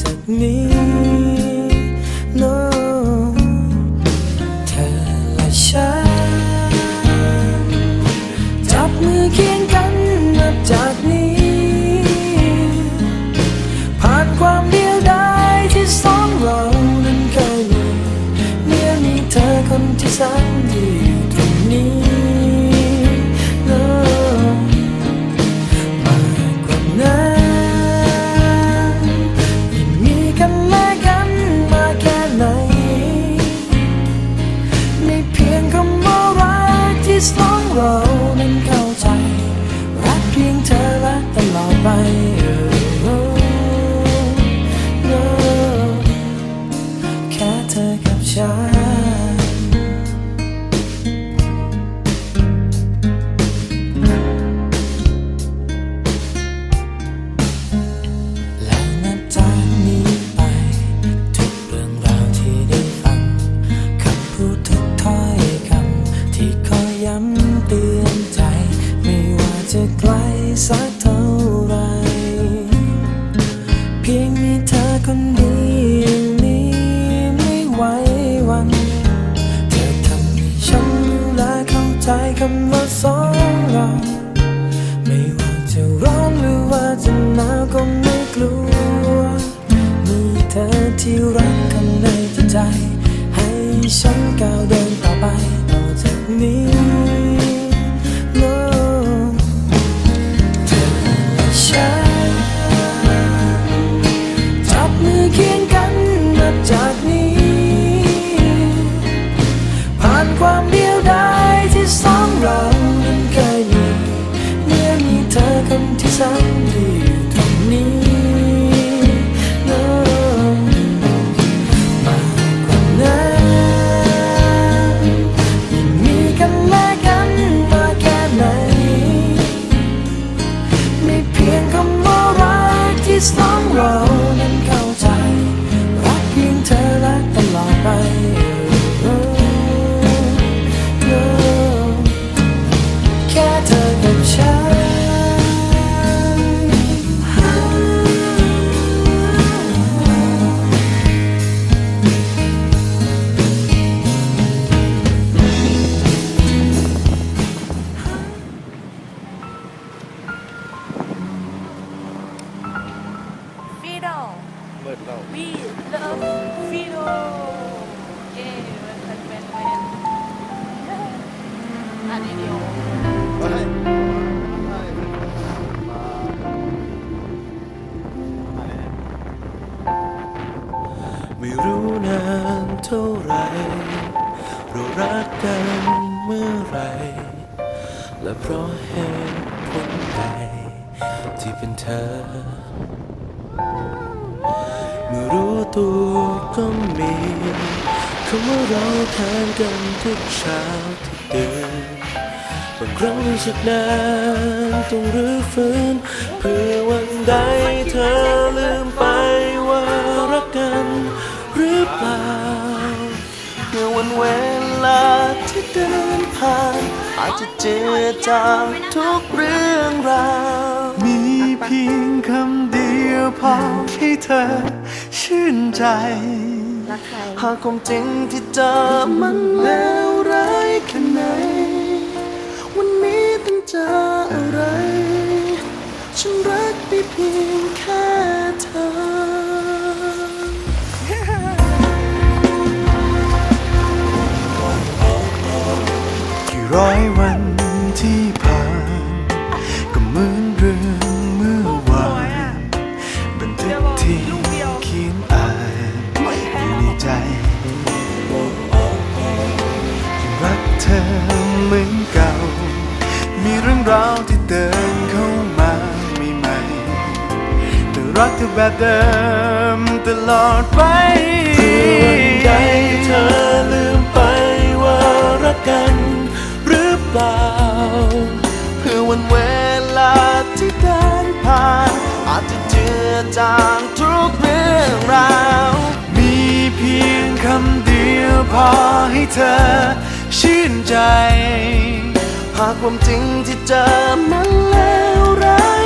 จากนี้ มีเธอคนเดียวนี้ไม่ไหววัน เธอทำให้ฉันรู้และเข้าใจคำว่าสองเรา ไม่ว่าจะร้อนหรือว่าจะหนาวก็ไม่กลัว มีเธอที่รักข้างในใจ ให้ฉันก้าวเดินต่อไปต่อจากนี้ เบิดเรา we love Fido เย้เป็นเป็นเป็นเป็นอันนี้เดียวเฮ้ยมาไม่รู้นานเท่าไหรเรารักกันเมื่อไหรและเพราะเหตุผลใดที่เป็นเธอ เมื่อรู้ตัวก็มีคำว่าเราแทนกันทุกเช้าที่ตื่นบางครั้งรู้สึกนานต้องรื้อฟื้นเพื่อวันใดเธอลืมไปว่ารักกันหรือเปล่าเมื่อวันเวลาที่เดินผ่านอาจจะเจอจางทุกเรื่องราว มีเพียงคำ พอให้เธอชื่นใจหากความจริงที่เจอมันเลวร้ายแค่ไหน วันนี้ต้องเจออะไร ฉันรักได้เพียงแค่เธอ รักเธอแบบเดิมตลอดไปวันใจเธอลืมไปว่ารักกัน หรือเปล่า เพื่อวันเวลาที่เดินผ่าน อาจจะเจอจางทุกเรื่องราว มีเพียงคำเดียวพอให้เธอชื่นใจ หากความจริงที่เจอมันแล้วร้า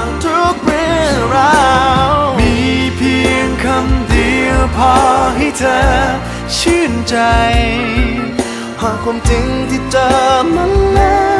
างทุกเรื่องราวมีเพียงคำเดียวพอให้เธอชื่นใจ หากความจริงที่เจอมันแล้ว